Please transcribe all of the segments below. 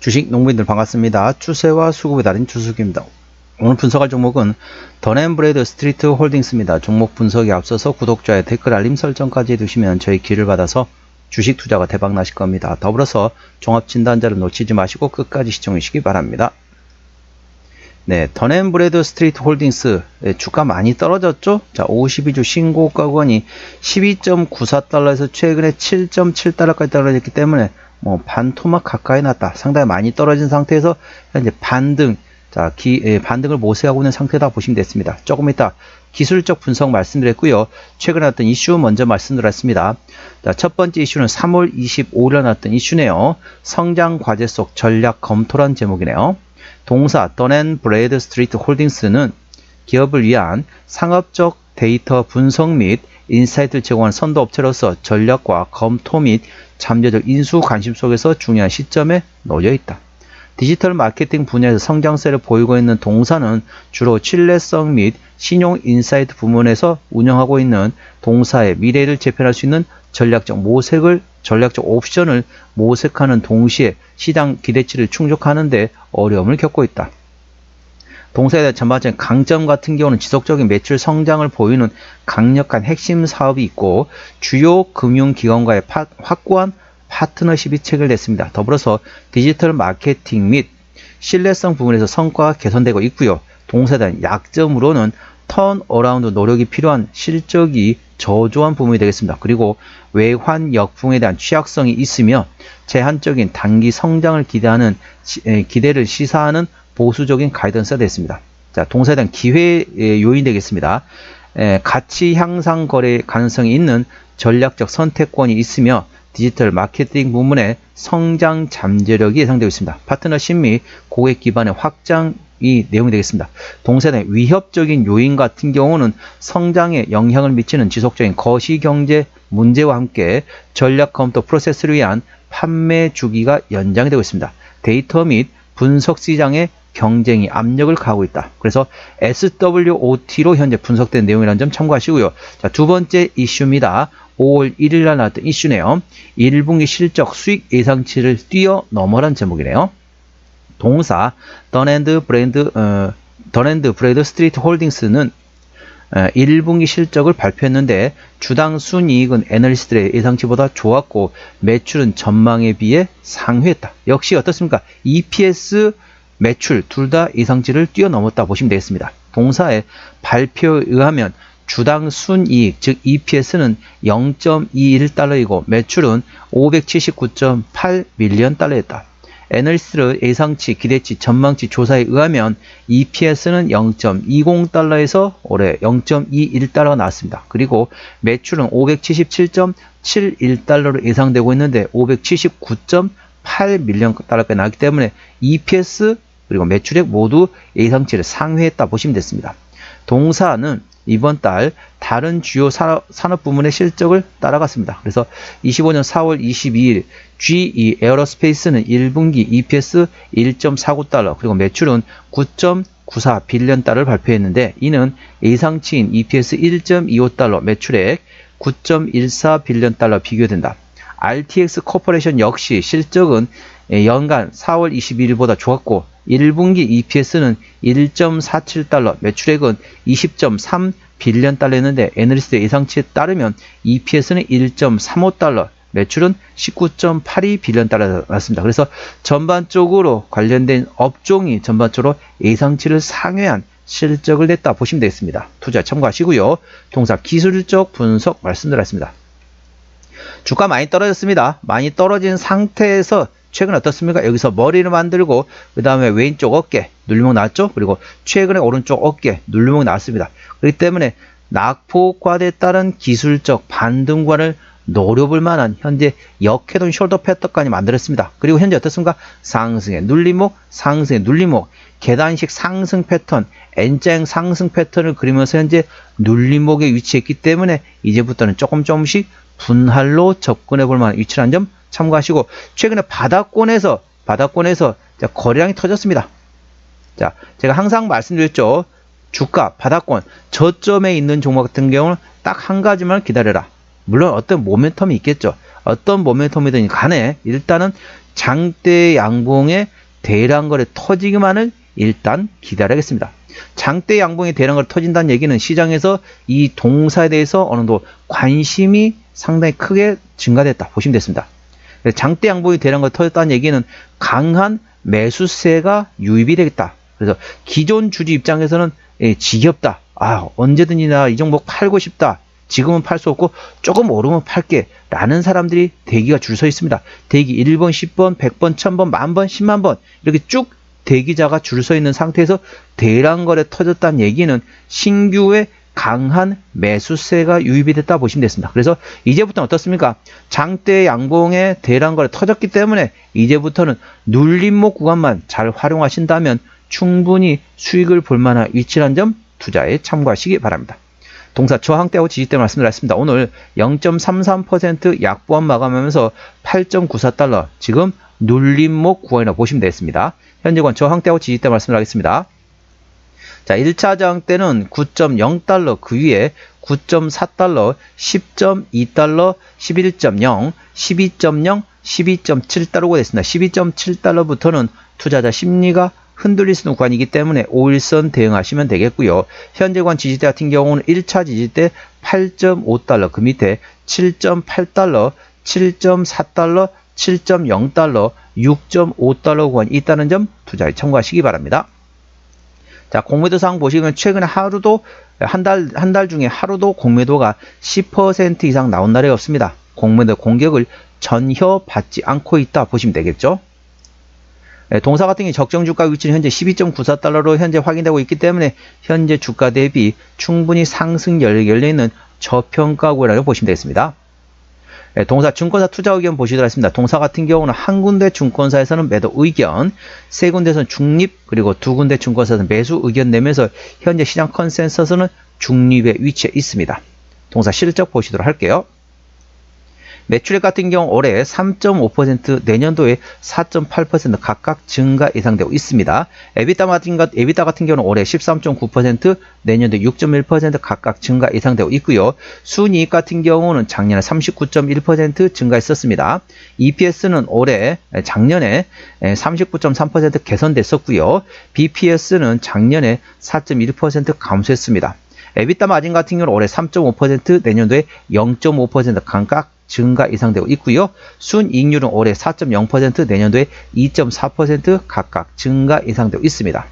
주식 농민들 반갑습니다. 추세와 수급에 달인 주식입니다. 오늘 분석할 종목은 더앤브레드 스트리트 홀딩스입니다. 종목 분석에 앞서서 구독자의 댓글 알림 설정까지 해두시면 저희 길을 받아서 주식 투자가 대박 나실 겁니다. 더불어서 종합 진단자를 놓치지 마시고 끝까지 시청해 주시기 바랍니다. 네, 더앤브레드 스트리트 홀딩스 예, 주가 많이 떨어졌죠? 자, 52주 신고가권이 12.94달러에서 최근에 7.7달러까지 떨어졌기 때문에 뭐 반토막 가까이 났다. 상당히 많이 떨어진 상태에서 현재 반등, 자, 기, 예, 반등을 모색하고 있는 상태다 보시면 됐습니다. 조금 이따 기술적 분석 말씀드렸고요. 최근에 나왔던 이슈 먼저 말씀드렸습니다. 자, 첫 번째 이슈는 3월 25일에 나왔던 이슈네요. 성장 과제 속 전략 검토란 제목이네요. 동사 더앤 브레드 스트리트 홀딩스는 기업을 위한 상업적 데이터 분석 및 인사이트를 제공하는 선도 업체로서 전략과 검토 및 잠재적 인수 관심 속에서 중요한 시점에 놓여 있다. 디지털 마케팅 분야에서 성장세를 보이고 있는 동사는 주로 신뢰성 및 신용 인사이트 부문에서 운영하고 있는 동사의 미래를 재편할 수 있는 전략적 모색을 전략적 옵션을 모색하는 동시에 시장 기대치를 충족하는 데 어려움을 겪고 있다. 동사에 대한 전반적인 강점 같은 경우는 지속적인 매출 성장을 보이는 강력한 핵심 사업이 있고 주요 금융기관과의 파, 확고한 파트너십이 체결됐습니다. 더불어서 디지털 마케팅 및 신뢰성 부분에서 성과가 개선되고 있고요. 동사에 대한 약점으로는 턴 어라운드 노력이 필요한 실적이 저조한 부분이 되겠습니다. 그리고 외환 역풍에 대한 취약성이 있으며 제한적인 단기 성장을 기대하는 기대를 시사하는 보수적인 가이던스가 됐습니다. 자, 동사에 대한 기회 요인 되겠습니다. 가치 향상 거래 가능성이 있는 전략적 선택권이 있으며 디지털 마케팅 부문의 성장 잠재력이 예상되고 있습니다. 파트너십 및 고객 기반의 확장 이 내용이 되겠습니다. 동사의 위협적인 요인 같은 경우는 성장에 영향을 미치는 지속적인 거시경제 문제와 함께 전략 검토 프로세스를 위한 판매 주기가 연장이 되고 있습니다. 데이터 및 분석 시장의 경쟁이 압력을 가하고 있다. 그래서 SWOT로 현재 분석된 내용이라는 점 참고하시고요. 자, 두 번째 이슈입니다. 5월 1일 날 나왔던 이슈네요. 1분기 실적 수익 예상치를 뛰어넘어란 제목이네요. 동사 더랜드 브랜드 어, 더랜드 브레드 스트리트 홀딩스는 어, 1분기 실적을 발표했는데 주당 순이익은 애널리스트의 예상치보다 좋았고 매출은 전망에 비해 상회했다. 역시 어떻습니까? EPS 매출 둘 다 예상치를 뛰어넘었다 보시면 되겠습니다. 동사의 발표에 의하면 주당 순이익 즉 EPS는 0.21달러이고 매출은 579.8 밀리언 달러였다. 애널리스트의 예상치, 기대치, 전망치 조사에 의하면 EPS는 0.20달러에서 올해 0.21달러가 나왔습니다. 그리고 매출은 577.71달러로 예상되고 있는데 579.8 밀리언 달러가 나왔기 때문에 EPS 그리고 매출액 모두 예상치를 상회했다 보시면 됐습니다. 동사는 이번 달 다른 주요 산업, 부문의 실적을 따라갔습니다. 그래서 25년 4월 22일 GE 에어로스페이스는 1분기 EPS 1.49달러 그리고 매출은 9.94 빌리언 달러를 발표했는데 이는 예상치인 EPS 1.25달러 매출액 9.14 빌리언 달러 비교된다. RTX 코퍼레이션 역시 실적은 연간 4월 22일보다 좋았고 1분기 EPS는 1.47달러, 매출액은 20.3 빌리언 달러였는데 애널리스트 예상치에 따르면 EPS는 1.35달러, 매출은 19.82 빌리언 달러 나왔습니다. 그래서 전반적으로 관련된 업종이 전반적으로 예상치를 상회한 실적을 냈다 보시면 되겠습니다. 투자 참고하시고요. 동사 기술적 분석 말씀드렸습니다. 주가 많이 떨어졌습니다. 많이 떨어진 상태에서 최근 어떻습니까? 여기서 머리를 만들고 그 다음에 왼쪽 어깨 눌림목 나왔죠? 그리고 최근에 오른쪽 어깨 눌림목 나왔습니다. 그렇기 때문에 낙폭과에 따른 기술적 반등관을 노려볼 만한 현재 역해동 숄더 패턴까지 만들었습니다. 그리고 현재 어떻습니까? 상승의 눌림목, 상승의 눌림목, 계단식 상승 패턴, N자형 상승 패턴을 그리면서 현재 눌림목에 위치했기 때문에 이제부터는 조금 조금씩 분할로 접근해 볼 만한 위치라는 점 참고하시고 최근에 바닥권에서 바닥권에서 거래량이 터졌습니다. 자, 제가 항상 말씀드렸죠. 주가 바닥권 저점에 있는 종목 같은 경우는 딱 한 가지만 기다려라. 물론 어떤 모멘텀이 있겠죠. 어떤 모멘텀이든 간에 일단은 장대 양봉의 대량 거래 터지기만을 일단 기다려야겠습니다. 장대 양봉의 대량 거래 터진다는 얘기는 시장에서 이 동사에 대해서 어느 정도 관심이 상당히 크게 증가됐다 보시면 됐습니다. 장대 양봉이 대량 거래 터졌다는 얘기는 강한 매수세가 유입이 되겠다. 그래서 기존 주주 입장에서는 예, 지겹다. 아 언제든지 나 이 종목 팔고 싶다. 지금은 팔 수 없고 조금 오르면 팔게 라는 사람들이 대기가 줄 서 있습니다. 대기 1번, 10번, 100번, 1000번, 만번, 10만 번 이렇게 쭉 대기자가 줄 서 있는 상태에서 대량 거래 터졌다는 얘기는 신규의 강한 매수세가 유입이 됐다 보시면 됐습니다. 그래서 이제부터는 어떻습니까? 장대 양봉에 대량 거래 터졌기 때문에 이제부터는 눌림목 구간만 잘 활용하신다면 충분히 수익을 볼 만한 위치란 점 투자에 참고하시기 바랍니다. 동사 저항대하고 지지대 말씀드렸습니다. 오늘 0.33% 약보합 마감하면서 8.94달러 지금 눌림목 구간이라고 보시면 되겠습니다. 현재 권 저항대하고 지지대 말씀드리겠습니다. 자, 1차 저항대는 9.0달러 그 위에 9.4달러, 10.2달러, 11.0, 12.0, 12.7달러가 됐습니다. 12.7달러부터는 투자자 심리가 흔들릴 수 있는 구간이기 때문에 5일선 대응하시면 되겠고요. 현재관 지지대 같은 경우는 1차 지지대 8.5달러 그 밑에 7.8달러, 7.4달러, 7.0달러, 6.5달러 구간이 있다는 점 투자에 참고하시기 바랍니다. 자, 공매도상 보시면 최근에 하루도 한 달 한 달 중에 하루도 공매도가 10% 이상 나온 날이 없습니다. 공매도 공격을 전혀 받지 않고 있다 보시면 되겠죠. 예, 동사 같은 경우 적정 주가 위치는 현재 12.94달러로 현재 확인되고 있기 때문에 현재 주가 대비 충분히 상승 열려 있는 저평가구라고 보시면 되겠습니다. 예, 동사 증권사 투자 의견 보시도록 하겠습니다. 동사 같은 경우는 한 군데 증권사에서는 매도 의견, 세 군데에서는 중립, 그리고 두 군데 증권사에서는 매수 의견 내면서 현재 시장 컨센서스는 중립에 위치해 있습니다. 동사 실적 보시도록 할게요. 매출액 같은 경우 올해 3.5% 내년도에 4.8% 각각 증가 예상되고 있습니다. 에비타 같은, 에비타 같은 경우는 올해 13.9% 내년도 6.1% 각각 증가 예상되고 있고요. 순이익 같은 경우는 작년에 39.1% 증가했었습니다. EPS는 올해 작년에 39.3% 개선됐었고요. BPS는 작년에 4.1% 감소했습니다. 에비타 마진 같은 경우는 올해 3.5% 내년도에 0.5% 각각 증가 예상되고 있고요. 순이익률은 올해 4.0% 내년도에 2.4% 각각 증가 예상되고 있습니다.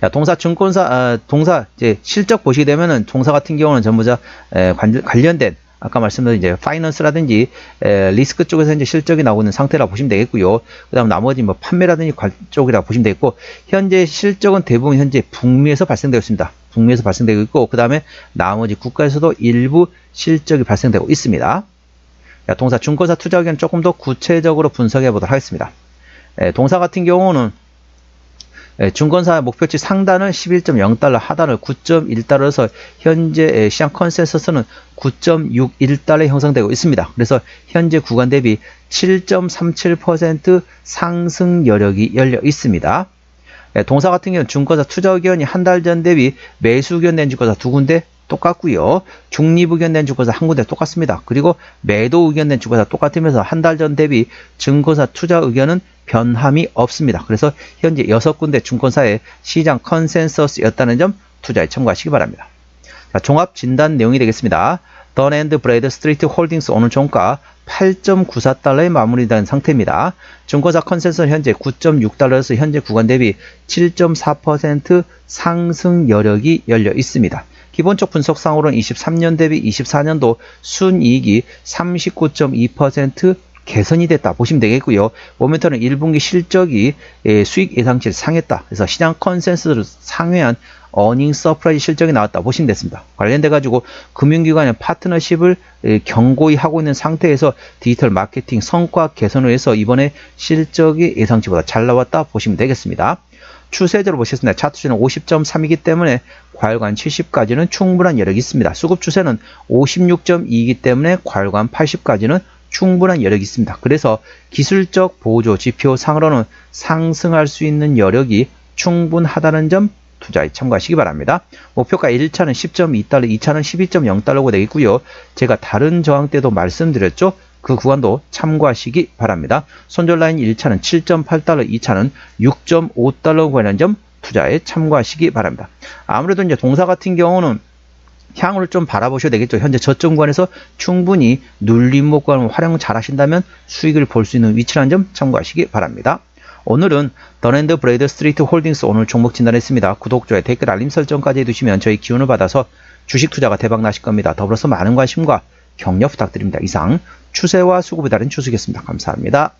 자, 동사 증권사 아, 동사 이제 실적 보시게 되면은 동사 같은 경우는 전부 다 에, 관, 관련된 아까 말씀드린 이제 파이낸스라든지 에, 리스크 쪽에서 이제 실적이 나오고 있는 상태라 보시면 되겠고요. 그다음 나머지 뭐 판매라든지 관 쪽이라 보시면 되겠고 현재 실적은 대부분 현재 북미에서 발생되고 있습니다. 북미에서 발생되고 있고 그다음에 나머지 국가에서도 일부 실적이 발생되고 있습니다. 자, 동사 증권사 투자 의견 조금 더 구체적으로 분석해 보도록 하겠습니다. 에, 동사 같은 경우는 예, 증권사 목표치 상단을 11.0달러, 하단을 9.1달러에서 현재 시장 컨센서스는 9.61달러에 형성되고 있습니다. 그래서 현재 구간 대비 7.37% 상승 여력이 열려 있습니다. 예, 동사 같은 경우는 증권사 투자 의견이 한 달 전 대비 매수 의견 낸 증권사 두 군데 똑같고요. 중립 의견 낸 증권사 한 군데 똑같습니다. 그리고 매도 의견 낸 증권사 똑같으면서 한 달 전 대비 증권사 투자 의견은 변함이 없습니다. 그래서 현재 여섯 군데 증권사의 시장 컨센서스였다는 점 투자에 참고하시기 바랍니다. 자, 종합 진단 내용이 되겠습니다. 던앤드 브레이드 스트리트 홀딩스 오늘 종가 8.94달러에 마무리된 상태입니다. 증권사 컨센서는 현재 9.6달러에서 현재 구간 대비 7.4% 상승 여력이 열려 있습니다. 기본적 분석상으로는 23년 대비 24년도 순이익이 39.2% 개선이 됐다 보시면 되겠고요. 모멘터는 1분기 실적이 예, 수익 예상치를 상했다. 그래서 시장 컨센서스를 상회한 어닝 서프라이즈 실적이 나왔다 보시면 됐습니다. 관련돼 가지고 금융기관의 파트너십을 예, 경고히 하고 있는 상태에서 디지털 마케팅 성과 개선을 해서 이번에 실적이 예상치보다 잘 나왔다 보시면 되겠습니다. 추세대로 보셨습니다. 차트주는 50.3이기 때문에 과열관 70까지는 충분한 여력이 있습니다. 수급 추세는 56.2이기 때문에 과열관 80까지는 충분한 여력이 있습니다. 그래서 기술적 보조 지표 상으로는 상승할 수 있는 여력이 충분하다는 점 투자에 참고하시기 바랍니다. 목표가 1차는 10.2달러, 2차는 12.0달러가 되겠고요. 제가 다른 저항 때도 말씀드렸죠. 그 구간도 참고하시기 바랍니다. 손절 라인 1차는 7.8달러, 2차는 6.5달러 구간이라는 점 투자에 참고하시기 바랍니다. 아무래도 이제 동사 같은 경우는 향후를 좀 바라보셔야 되겠죠. 현재 저점 구간에서 충분히 눌림목 구간을 활용 잘 하신다면 수익을 볼 수 있는 위치라는 점 참고하시기 바랍니다. 오늘은 더랜드 브레이드 스트리트 홀딩스 오늘 종목 진단했습니다. 구독, 좋아요, 댓글, 알림 설정까지 해두시면 저희 기운을 받아서 주식 투자가 대박 나실 겁니다. 더불어서 많은 관심과 격려 부탁드립니다. 이상 추세와 수급에 따른 추수겠습니다. 감사합니다.